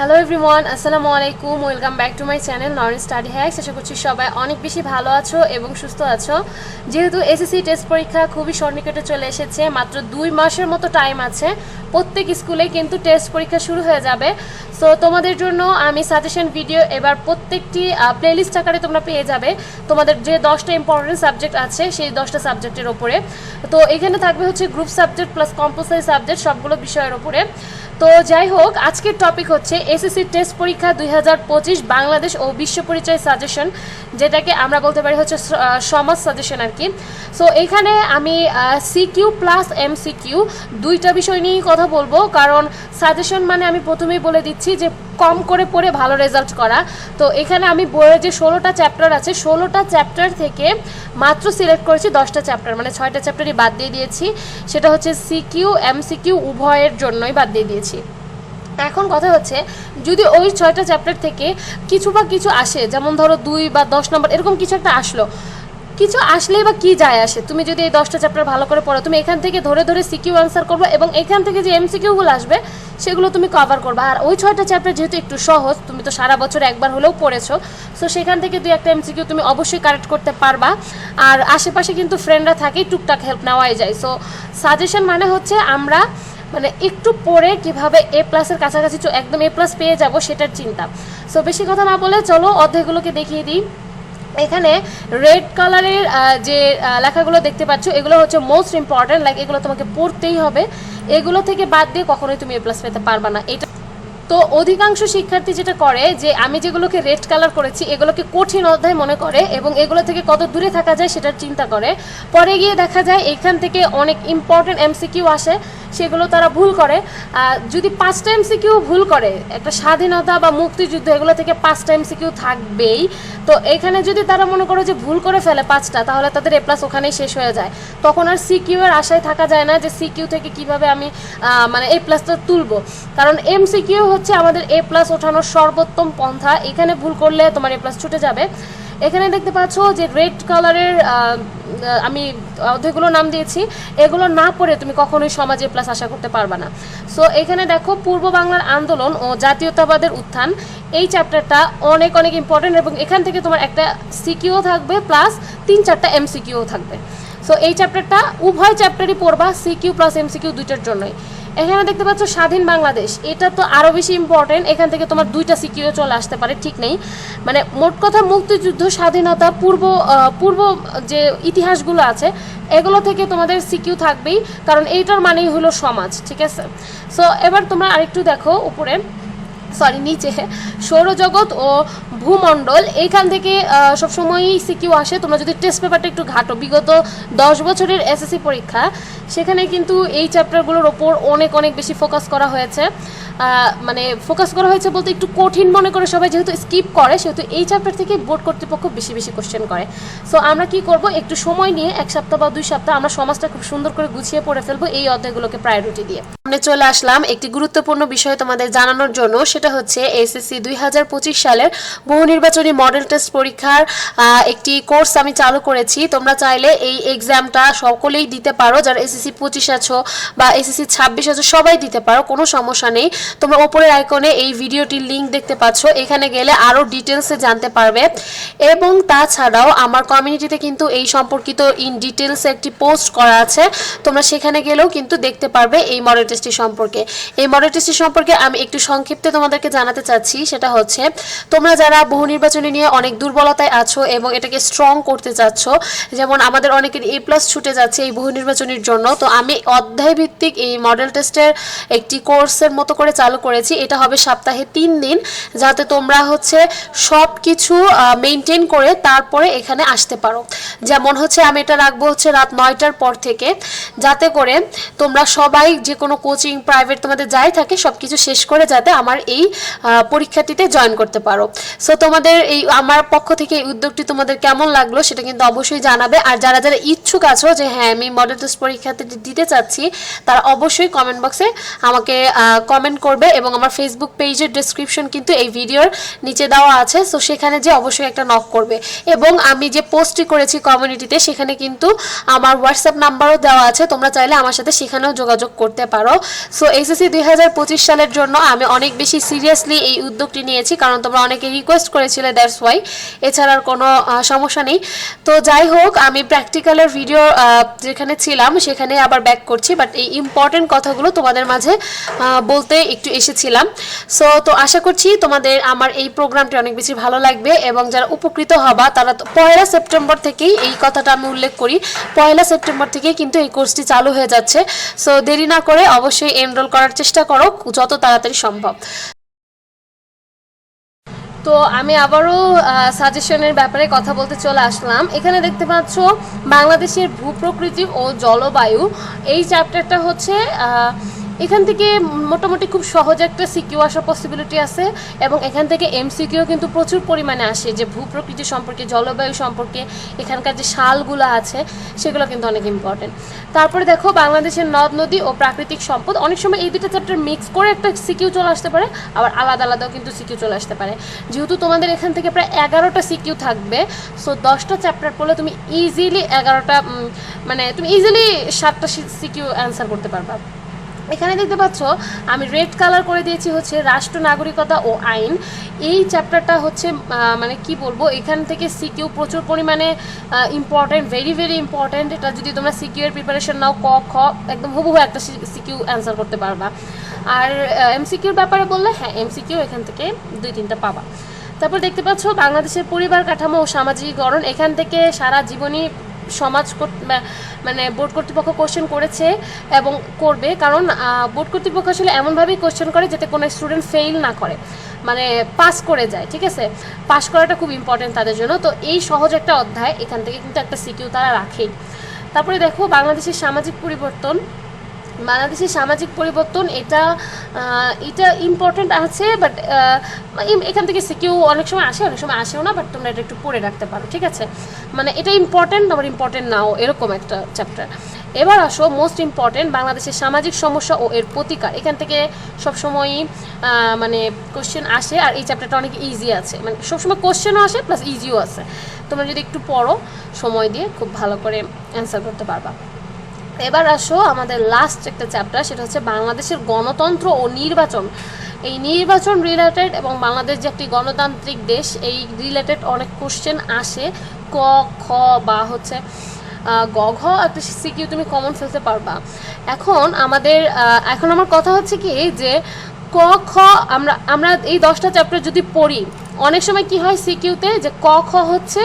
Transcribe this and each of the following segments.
Hello everyone আসসালামু আলাইকুম welcome back to my channel নর্ন study hacks আশা করছি সবাই অনেক বেশি ভালো আছো এবং সুস্থ আছো। যেহেতু এসএসসি টেস্ট পরীক্ষা খুবই সন্নিকটে চলে এসেছে, মাত্র দুই মাসের মতো টাইম আছে। প্রত্যেক স্কুলে কিন্তু টেস্ট পরীক্ষা শুরু হয়ে যাবে। সো তোমাদের জন্য আমি সাজেশন ভিডিও এবার প্রত্যেকটি প্লেলিস্ট আকারে তোমরা পেয়ে যাবে। তোমাদের যে দশটা ইম্পর্টেন্ট সাবজেক্ট আছে, সেই দশটা সাবজেক্টের ওপরে। তো, এখানে থাকবে হচ্ছে group subject plus compulsory subject সবগুলো বিষয়ের ওপরে। তো যাই হোক, আজকের টপিক হচ্ছে এসএসসি টেস্ট পরীক্ষা দুই হাজার পঁচিশ বাংলাদেশ ও বিশ্ব পরিচয় সাজেশন যেটাকে আমরা বলতে পারি হচ্ছে সমাজ সাজেশন আর কি। সো এখানে আমি সিকিউ প্লাস এম সিকিউ দুইটা বিষয় নিয়েই কথা বলব। কারণ সাজেশন মানে আমি প্রথমেই বলে দিচ্ছি যে কম করে পড়ে ভালো রেজাল্ট করা। তো এখানে আমি বইয়ের যে ষোলোটা চ্যাপ্টার আছে, ষোলোটা চ্যাপ্টার থেকে মাত্র সিলেক্ট করেছি দশটা চ্যাপ্টার মানে ছয়টা চ্যাপ্টারই বাদ দিয়ে দিয়েছি। সেটা হচ্ছে সিকিউ এম সিকিউ উভয়ের জন্যই বাদ দিয়ে দিয়েছি। এখন কথা হচ্ছে, যদি ওই ছয়টা চ্যাপ্টার থেকে কিছু বা কিছু আসে, যেমন ধরো দুই বা দশ নম্বর এরকম কিছু একটা আসলো কিছু আসলেই বা কি যায় আসে? তুমি যদি এই দশটা চ্যাপ্টার ভালো করে পড়ো, তুমি এখান থেকে ধরে ধরে সিকিউ অ্যান্সার করবে এবং এখান থেকে যে এমসিকিউগুলো আসবে, সেগুলো তুমি কভার করবে। আর ওই ছয়টা চ্যাপ্টার যেহেতু একটু সহজ, তুমি তো সারা বছর একবার হলেও পড়েছো সো সেখান থেকে দুই একটা এমসিকিউ তুমি অবশ্যই কারেক্ট করতে পারবা। আর আশেপাশে কিন্তু ফ্রেন্ডরা থাকেই টুকটাক হেল্প নেওয়াই যায়। সো সাজেশন মানে হচ্ছে আমরা মানে একটু পরে কীভাবে এ প্লাসের কাছাকাছি একদম এ প্লাস পেয়ে যাব সেটার চিন্তা। সো বেশি কথা না বলে চলো অধ্যায়গুলোকে দেখিয়ে দিই। এখানে রেড কালারের যে লেখাগুলো দেখতে পাচ্ছ, এগুলো হচ্ছে মোস্ট ইম্পর্ট্যান্ট লাইক এগুলো তোমাকে পড়তেই হবে। এগুলো থেকে বাদ দিয়ে কখনোই তুমি এ প্লাস পেতে পারবে না। এটা তো অধিকাংশ শিক্ষার্থী যেটা করে, যে, আমি যেগুলোকে রেড কালার করেছি, এগুলোকে কঠিন অধ্যায় মনে করে এবং এগুলো থেকে কত দূরে থাকা যায় সেটার চিন্তা করে। পরে গিয়ে দেখা যায় এখান থেকে অনেক ইম্পর্টেন্ট এমসিকিউ আসে। সেগুলো তারা ভুল করে। যদি পাঁচটা এমসিকিউ ভুল করে, একটা স্বাধীনতা বা মুক্তিযুদ্ধ এগুলো থেকে পাঁচটা এমসিকিউ থাকবেই। তো এখানে যদি তারা মনে করো যে ভুল করে ফেলে পাঁচটা, তাহলে তাদের এ প্লাস ওখানেই শেষ হয়ে যায়। তখন আর সিকিউ এর আশায় থাকা যায় না যে সিকিউ থেকে কীভাবে আমি মানে এ প্লাসটা তুলবো। কারণ এমসিকিউ হচ্ছে আমাদের এ প্লাস ওঠানোর সর্বোত্তম পন্থা। এখানে ভুল করলে তোমার এ প্লাস ছুটে যাবে। এখানে দেখতে পাচ্ছ যে রেড কালারের আমি অর্ধেকগুলো নাম দিয়েছি। এগুলো না পড়ে তুমি কখনোই সমাজে প্লাস আশা করতে পারবে না। সো এখানে দেখো পূর্ব বাংলার আন্দোলন ও জাতীয়তাবাদের উত্থান। এই চ্যাপ্টারটা অনেক অনেক ইম্পর্টেন্ট এবং এখান থেকে তোমার একটা সিকিউ থাকবে প্লাস তিন চারটা এমসিকিউ থাকবে। সো এই চ্যাপ্টারটা উভয় চ্যাপ্টারই পড়বা সিকিউ প্লাস এমসিকিউ দুইটার জন্যই। এখানে দেখতে পাচ্ছ স্বাধীন বাংলাদেশ। এটা তো আরও বেশি ইম্পর্টেন্ট এখান থেকে তোমার দুইটা সিকিউ চলে আসতে পারে, ঠিক নেই। মানে মোট কথা মুক্তিযুদ্ধ, স্বাধীনতা, পূর্ব পূর্ব যে ইতিহাসগুলো আছে, এগুলো থেকে তোমাদের সিকিউ থাকবেই, কারণ এইটার মানেই হলো সমাজ, ঠিক আছে? সো এবার তোমরা আরেকটু দেখো উপরে। সরি নিচে। সৌরজগৎ ও ভূমণ্ডল, এইখান থেকে সবসময়ই সিকিউ আসে। তোমরা যদি টেস্ট পেপারটা একটু ঘাটো, বিগত দশ বছরের এসএসসি পরীক্ষা, সেখানে কিন্তু এই চ্যাপ্টারগুলোর ওপর অনেক অনেক বেশি ফোকাস করা হয়েছে। মানে ফোকাস করা হয়েছে বলতে একটু কঠিন মনে করে সবাই যেহেতু স্কিপ করে, সেহেতু এই চ্যাপ্টার থেকে বোর্ড কর্তৃপক্ষ বেশি বেশি কোশ্চেন করে। সো আমরা কি করব? একটু সময় নিয়ে, এক সপ্তাহ বা দুই সপ্তাহ, আমরা সমাজটা খুব সুন্দর করে গুছিয়ে পড়ে ফেলব এই অধ্যায়গুলোকে প্রায়োরিটি দিয়ে। আমরা চলে আসলাম। একটি গুরুত্বপূর্ণ বিষয় তোমাদের জানানোর জন্য সেটা হচ্ছে এসএসসি দুই হাজার পঁচিশ সালের বহু নির্বাচনী মডেল টেস্ট পরীক্ষার একটি কোর্স আমি চালু করেছি। তোমরা চাইলে এই এক্সামটা সকলেই দিতে পারো। যারা এসএসসি পঁচিশ আছো বা এসএসসি ছাব্বিশ আছো, সবাই দিতে পারো, কোনো সমস্যা নেই। তোমরা ওপরের আইকনে এই ভিডিওটির লিঙ্ক দেখতে পাচ্ছ। এখানে গেলে আরও ডিটেলসে জানতে পারবে। এবং তাছাড়াও আমার কমিউনিটিতে কিন্তু এই সম্পর্কিত ইন ডিটেলসে একটি পোস্ট করা আছে। তোমরা সেখানে গেলেও কিন্তু দেখতে পারবে এই মডেল টেস্টটি সম্পর্কে। এই মডেল টেস্টটি সম্পর্কে আমি একটু সংক্ষিপ্তে তোমাদেরকে জানাতে চাচ্ছি, সেটা হচ্ছে, তোমরা যারা বহু নির্বাচনী নিয়ে অনেক দুর্বলতায় আছো এবং এটাকে স্ট্রং করতে চাচ্ছ, যেমন আমাদের অনেকের এ প্লাস ছুটে যাচ্ছে এই বহু নির্বাচনীর জন্য, তো আমি অধ্যায় ভিত্তিক এই মডেল টেস্টের একটি কোর্সের মতো করে চালু করেছি। এটা হবে সপ্তাহে তিন দিন, যাতে তোমরা হচ্ছে সব কিছু মেনটেন করে তারপরে এখানে আসতে পারো। যেমন হচ্ছে আমি এটা রাখব হচ্ছে রাত নয়টার পর থেকে, যাতে করে তোমরা সবাই যে কোনো কোচিং প্রাইভেট তোমাদের যাই থাকে সব কিছু শেষ করে যাতে আমার এই আহ, পরীক্ষাটিতে জয়েন করতে পারো। সো তোমাদের এই আমার পক্ষ থেকে এই উদ্যোগটি তোমাদের কেমন লাগল সেটা কিন্তু অবশ্যই জানাবে। আর যারা যারা ইচ্ছুক আছো যে হ্যাঁ আমি মডেল টেস্ট পরীক্ষাতে দিতে চাচ্ছি তারা অবশ্যই কমেন্ট বক্সে আমাকে কমেন্ট করবে এবং আমার ফেসবুক পেজের ডিসক্রিপশন কিন্তু এই ভিডিওর নিচে দেওয়া আছে। সো সেখানে যে অবশ্যই একটা নক করবে। এবং আমি যে পোস্টটি করেছি কমিউনিটিতে সেখানে কিন্তু আমার হোয়াটসঅ্যাপ নাম্বারও দেওয়া আছে। তোমরা চাইলে আমার সাথে সেখানেও যোগাযোগ করতে পারো। সো এসএসসি দুই হাজার পঁচিশ সালের জন্য আমি অনেক বেশি সিরিয়াসলি এই উদ্যোগটি নিয়েছি, কারণ তোমরা অনেকে রিকোয়েস্ট করেছিলে দ্যাটস ওয়াই এছাড়া আর কোনো সমস্যা নেই। তো যাই হোক, আমি প্র্যাকটিক্যালের ভিডিও যেখানে ছিলাম, সেখানে আবার ব্যাক করছি বাট এই ইম্পর্টেন্ট কথাগুলো তোমাদের মাঝে বলতে একটু এসেছিলাম। সো তো আশা করছি তোমাদের আমার এই প্রোগ্রামটি অনেক বেশি ভালো লাগবে, এবং যারা উপকৃত হবা, তারা পয়লা সেপ্টেম্বর থেকেই এই কথাটা আমি উল্লেখ করি। পয়লা সেপ্টেম্বর থেকেই কিন্তু এই কোর্সটি চালু হয়ে যাচ্ছে। সো দেরি না করে অবশ্যই এনরোল করার চেষ্টা করো, যত তাড়াতাড়ি সম্ভব। তো আমি আবারও সাজেশনের ব্যাপারে কথা বলতে চলে আসলাম। এখানে দেখতে পাচ্ছ বাংলাদেশের ভূপ্রকৃতি ও জলবায়ু। এই চ্যাপ্টারটা হচ্ছে এখান থেকে মোটামুটি খুব সহজ একটা সিকিউ আসার পসিবিলিটি আছে এবং এখান থেকে এমসিকিউ কিন্তু প্রচুর পরিমাণে আসে। যে ভূপ্রকৃতি সম্পর্কে, জলবায়ু সম্পর্কে, এখানকার যে শালগুলো আছে, সেগুলো কিন্তু অনেক ইম্পর্টেন্ট তারপরে দেখো, বাংলাদেশের নদ, নদী ও প্রাকৃতিক সম্পদ। অনেক সময় এই দুটো চ্যাপ্টার মিক্স করে একটা সিকিউ চলে আসতে পারে, আবার আলাদা আলাদাও কিন্তু সিকিউ চলে আসতে পারে। যেহেতু তোমাদের এখান থেকে প্রায় এগারোটা সিকিউ থাকবে সো দশটা চ্যাপ্টার পড়লে তুমি ইজিলি এগারোটা মানে তুমি ইজিলি সাতটা সিকিউ অ্যান্সার করতে পারবা। এখানে দেখতে পাচ্ছ, আমি রেড কালার করে দিয়েছি হচ্ছে রাষ্ট্র, নাগরিকতা ও আইন। এই চ্যাপ্টারটা হচ্ছে মানে কি বলব, এখান থেকে সিকিউ প্রচুর পরিমাণে ইম্পর্টেন্ট ভেরি ভেরি ইম্পর্টেন্ট এটা যদি তোমরা সিকিউ এর প্রিপারেশন নাও, ক, খ, একদম হুবহু একটা সিকিউ অ্যান্সার করতে পারবা। আর এমসিকিউর ব্যাপারে বললে হ্যাঁ এমসিকিউ এখান থেকে দুই, তিনটা পাবা। তারপর দেখতে পাচ্ছ, বাংলাদেশের পরিবার কাঠামো ও সামাজিক গড়ন এখান থেকে সারা জীবনই সমাজ মানে বোর্ড কর্তৃপক্ষ কোশ্চেন করেছে এবং করবে। কারণ বোর্ড কর্তৃপক্ষ আসলে এমনভাবেই কোশ্চেন করে যাতে কোনো স্টুডেন্ট ফেইল না করে। মানে পাস করে যায়, ঠিক আছে? পাস করাটা খুব ইম্পর্টেন্ট তাদের জন্য। তো এই সহজ একটা অধ্যায়। এখান থেকে কিন্তু একটা সিকিউ তারা রাখেই। তারপরে দেখো, বাংলাদেশের সামাজিক পরিবর্তন। বাংলাদেশের সামাজিক পরিবর্তন, এটা এটা ইম্পর্টেন্ট আছে বাট এখান থেকে সিকিউ অনেক সময় আসে, অনেক সময় আসেও না বাট তোমরা এটা একটু পড়ে রাখতে পারো, ঠিক আছে? মানে এটা ইম্পর্টেন্ট আবার ইম্পর্টেন্ট নাও, এরকম একটা চ্যাপ্টার এবার আসো মোস্ট ইম্পর্টেন্ট বাংলাদেশের সামাজিক সমস্যা ও এর প্রতিকার। এখান থেকে সবসময়ই মানে কোশ্চেন আসে, আর এই চ্যাপ্টারটা অনেক ইজি আছে। মানে সবসময় কোশ্চেনও আসে প্লাস ইজিও আছে। তোমরা যদি একটু পড়ো, সময় দিয়ে খুব ভালো করে অ্যান্সার করতে পারবা। এবার আসো আমাদের লাস্ট একটা চ্যাপ্টার সেটা হচ্ছে বাংলাদেশের গণতন্ত্র ও নির্বাচন। এই নির্বাচন রিলেটেড এবং বাংলাদেশ যে একটি গণতান্ত্রিক দেশ, এই রিলেটেড অনেক কোশ্চেন আসে। ক, খ বা হচ্ছে গ, ঘ একটা সিকিউ তুমি কমন ফেলতে পারবা। এখন আমাদের এখন আমার কথা হচ্ছে কি যে, ক, খ, আমরা আমরা এই দশটা চ্যাপ্টার যদি পড়ি, অনেক সময় কি হয় সিকিউতে যে ক, খ হচ্ছে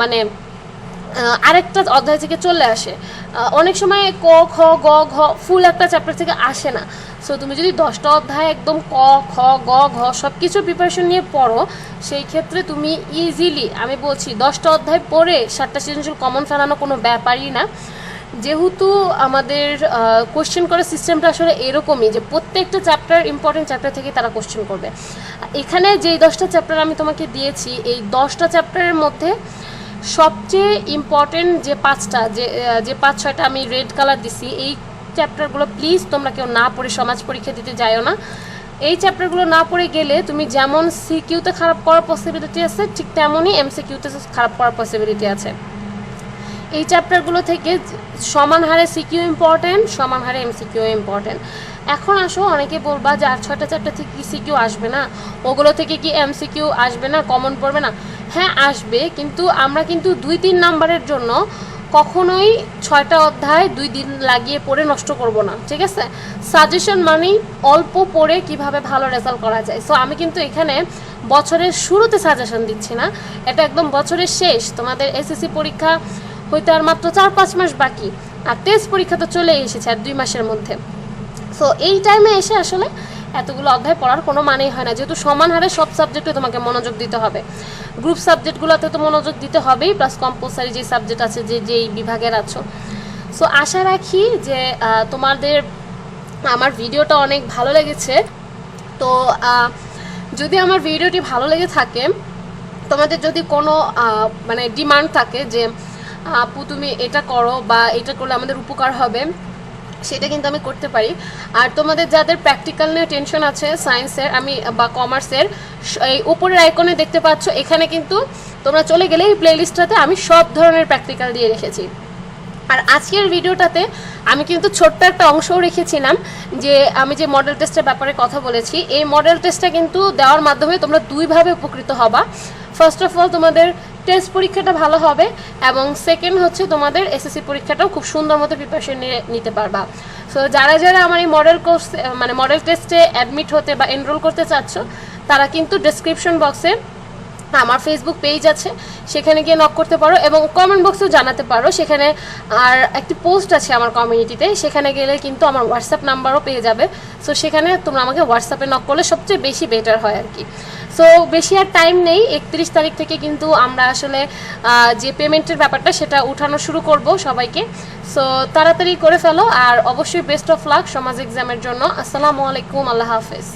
মানে আরেকটা অধ্যায় থেকে চলে আসে। অনেক সময় ক, খ, গ, ঘ ফুল একটা চ্যাপ্টার থেকে আসে না। সো তুমি যদি দশটা অধ্যায় একদম ক, খ, গ, ঘ সব কিছুর প্রিপারেশন নিয়ে পড়ো, সেই ক্ষেত্রে তুমি ইজিলি আমি বলছি দশটা অধ্যায় পড়ে সাতটা সৃজনশীল কমন ফেলানো কোনো ব্যাপারই না। যেহেতু আমাদের কোশ্চেন করার সিস্টেমটা আসলে এরকমই যে প্রত্যেকটা চ্যাপ্টার ইম্পর্টেন্ট চ্যাপ্টার থেকে তারা কোশ্চেন করবে। এখানে যেই দশটা চ্যাপ্টার আমি তোমাকে দিয়েছি, এই দশটা চ্যাপ্টারের মধ্যে সবচেয়ে ইম্পর্টেন্ট যে পাঁচটা, যে যে পাঁচ, ছয়টা আমি রেড কালার দিছি, এই চ্যাপ্টারগুলো প্লিজ তোমরা কেউ না পড়ে সমাজ পরীক্ষা দিতে যাইও না। এই চ্যাপ্টারগুলো না পড়ে গেলে তুমি যেমন সিকিউতে খারাপ করার পসিবিলিটি আছে, ঠিক তেমনই এমসিকিউতে খারাপ করার পসিবিলিটি আছে। এই চ্যাপ্টারগুলো থেকে সমান হারে সিকিউ ইম্পর্টেন্ট সমান হারে এমসিকিউ ইম্পর্টেন্ট এখন আসো, অনেকে বলবা যে আর ছয়টা চ্যাপ্টার থেকে কি সিকিউ আসবে না? ওগুলো থেকে কি এমসিকিউ আসবে না? কমন পড়বে না? হ্যাঁ আসবে, কিন্তু আমরা কিন্তু দুই তিন নাম্বারের জন্য কখনোই ছয়টা অধ্যায় দুই দিন লাগিয়ে পড়ে নষ্ট করব না, ঠিক আছে? সাজেশন মানেই অল্প পড়ে কীভাবে ভালো রেজাল্ট করা যায়। সো আমি কিন্তু এখানে বছরের শুরুতে সাজেশন দিচ্ছি না। এটা একদম বছরের শেষ। তোমাদের এসএসসি পরীক্ষা হইতে আর মাত্র চার পাঁচ মাস বাকি। আর টেস্ট পরীক্ষা তো চলে এসেছে আর দুই মাসের মধ্যে। সো এই টাইমে এসে আসলে এতগুলো অধ্যায় পড়ার কোনো মানেই হয় না। যেহেতু সমান হারে সব সাবজেক্টে তোমাকে মনোযোগ দিতে হবে। গ্রুপ সাবজেক্টগুলোতে তো মনোযোগ দিতে হবেই প্লাস কম্পালসারি যে সাবজেক্ট আছে, যে যেই বিভাগের আছো। সো আশা রাখি যে তোমাদের, আমার ভিডিওটা অনেক ভালো লেগেছে। তো যদি আমার ভিডিওটি ভালো লেগে থাকে, তোমাদের যদি কোনো মানে ডিমান্ড থাকে যে আপু, তুমি এটা করো বা এটা করলে আমাদের উপকার হবে, সেটা কিন্তু আমি করতে পারি। আর তোমাদের যাদের প্র্যাকটিক্যাল নিয়ে টেনশন আছে সায়েন্সের আমি, বা কমার্সের এই উপরের আইকনে দেখতে পাচ্ছ, এখানে কিন্তু তোমরা চলে গেলে এই প্লেলিস্টটাতে আমি সব ধরনের প্র্যাকটিক্যাল দিয়ে রেখেছি। আর আজকের ভিডিওটাতে আমি কিন্তু ছোট্ট একটা অংশও রেখেছিলাম, যে আমি যে মডেল টেস্টের ব্যাপারে কথা বলেছি, এই মডেল টেস্টটা কিন্তু দেওয়ার মাধ্যমে তোমরা দুইভাবে উপকৃত হবা। ফার্স্ট অফ অল তোমাদের টেস্ট পরীক্ষাটা ভালো হবে এবং সেকেন্ড হচ্ছে তোমাদের এসএসসি পরীক্ষাটাও খুব সুন্দর মতো প্রিপারেশন নিতে পারবা। সো যারা যারা আমার এই মডেল কোর্স মানে মডেল টেস্টে অ্যাডমিট হতে বা এনরোল করতে চাচ্ছ, তারা কিন্তু ডেসক্রিপশন বক্সে আমার ফেসবুক পেজ আছে। সেখানে গিয়ে নক করতে পারো এবং কমেন্ট বক্সেও জানাতে পারো। সেখানে আর একটি পোস্ট আছে আমার কমিউনিটিতে সেখানে গেলে কিন্তু আমার হোয়াটসঅ্যাপ নাম্বারও পেয়ে যাবে। সো সেখানে তোমরা আমাকে হোয়াটসঅ্যাপে নক করলে সবচেয়ে বেশি বেটার হয় আর কি। সো বেশি আর টাইম নেই। একত্রিশ তারিখ থেকে কিন্তু আমরা আসলে যে পেমেন্টের ব্যাপারটা সেটা উঠানো শুরু করব সবাইকে। সো তাড়াতাড়ি করে ফেলো আর অবশ্যই বেস্ট অফ লাক সমাজ এক্সামের জন্য। আসসালামু আলাইকুম, আল্লাহ হাফেজ।